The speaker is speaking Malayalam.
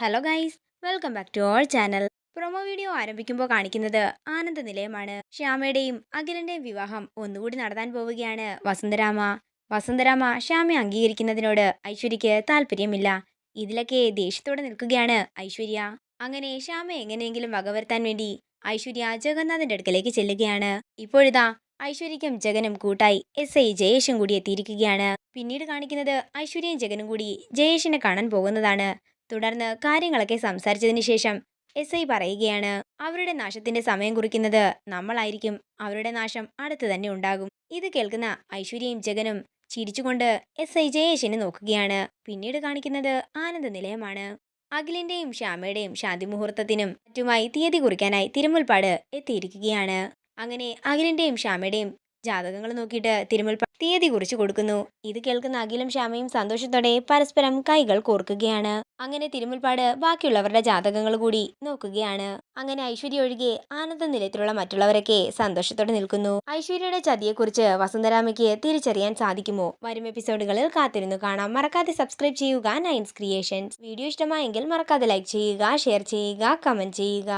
Hello guys welcome back to all channel promo video ആരംഭിക്കുമ്പോൾ കാണിക്കുന്നത് ആനന്ദ നിലയമാണ് ശ്യാമയുടെയും അഖിലന്റെയും വിവാഹം ഒന്നുകൂടി നടത്താൻ പോവുകയാണ് വസന്തരാമ വസന്തരാമ ശ്യാമയെ അംഗീകരിക്കുന്നതിനോട് ഐശ്വര്യയ്ക്ക് താല്പര്യമില്ല. ഇതിലൊക്കെ ദേഷ്യത്തോടെ നിൽക്കുകയാണ് ഐശ്വര്യ. അങ്ങനെ ശ്യാമയെ എങ്ങനെയെങ്കിലും വകവരുത്താൻ വേണ്ടി ഐശ്വര്യ ജഗന്നാഥന്റെ അടുക്കലേക്ക് ചെല്ലുകയാണ്. ഇപ്പോഴിതാ ഐശ്വര്യക്കും ജഗനും കൂട്ടായി എസ് ഐ ജയേഷും കൂടി എത്തിയിരിക്കുകയാണ്. പിന്നീട് കാണിക്കുന്നത് ഐശ്വര്യയും ജഗനും കൂടി ജയേഷിനെ കാണാൻ പോകുന്നതാണ്. തുടർന്ന് കാര്യങ്ങളൊക്കെ സംസാരിച്ചതിന് ശേഷം എസ് ഐ പറയുകയാണ് അവരുടെ നാശത്തിന്റെ സമയം കുറിക്കുന്നത് നമ്മളായിരിക്കും. അവരുടെ നാശം അടുത്ത് തന്നെ ഉണ്ടാകും. ഇത് കേൾക്കുന്ന ഐശ്വര്യയും ജഗനും ചിരിച്ചുകൊണ്ട് എസ് ഐ ജയേഷിനെ നോക്കുകയാണ്. പിന്നീട് കാണിക്കുന്നത് ആനന്ദ നിലയമാണ്. അഖിലിന്റെയും ശ്യാമയുടെയും ശാന്തി മുഹൂർത്തത്തിനും മറ്റുമായി തീയതി കുറിക്കാനായി തിരുമുൽപ്പാട് എത്തിയിരിക്കുകയാണ്. അങ്ങനെ അഖിലിന്റെയും ശ്യാമയുടെയും ജാതകങ്ങൾ നോക്കിയിട്ട് തിരുമുൽപ്പ തീയതി കുറിച്ച് കൊടുക്കുന്നു. ഇത് കേൾക്കുന്ന അഖിലും ശ്യാമയും സന്തോഷത്തോടെ പരസ്പരം കൈകൾ കോർക്കുകയാണ്. അങ്ങനെ തിരുമുൽപ്പാട് ബാക്കിയുള്ളവരുടെ ജാതകങ്ങൾ കൂടി നോക്കുകയാണ്. അങ്ങനെ ഐശ്വര്യ ഒഴികെ ആനന്ദ നിലയത്തിലുള്ള മറ്റുള്ളവരൊക്കെ സന്തോഷത്തോടെ നിൽക്കുന്നു. ഐശ്വര്യയുടെ ചതിയെക്കുറിച്ച് വസുന്ധരാമയ്ക്ക് തിരിച്ചറിയാൻ സാധിക്കുമോ? വരും എപ്പിസോഡുകളിൽ കാത്തിരുന്നു കാണാം. മറക്കാതെ സബ്സ്ക്രൈബ് ചെയ്യുക. നയൻസ് ക്രിയേഷൻസ് വീഡിയോ ഇഷ്ടമായെങ്കിൽ മറക്കാതെ ലൈക്ക് ചെയ്യുക ഷെയർ ചെയ്യുക കമന്റ് ചെയ്യുക.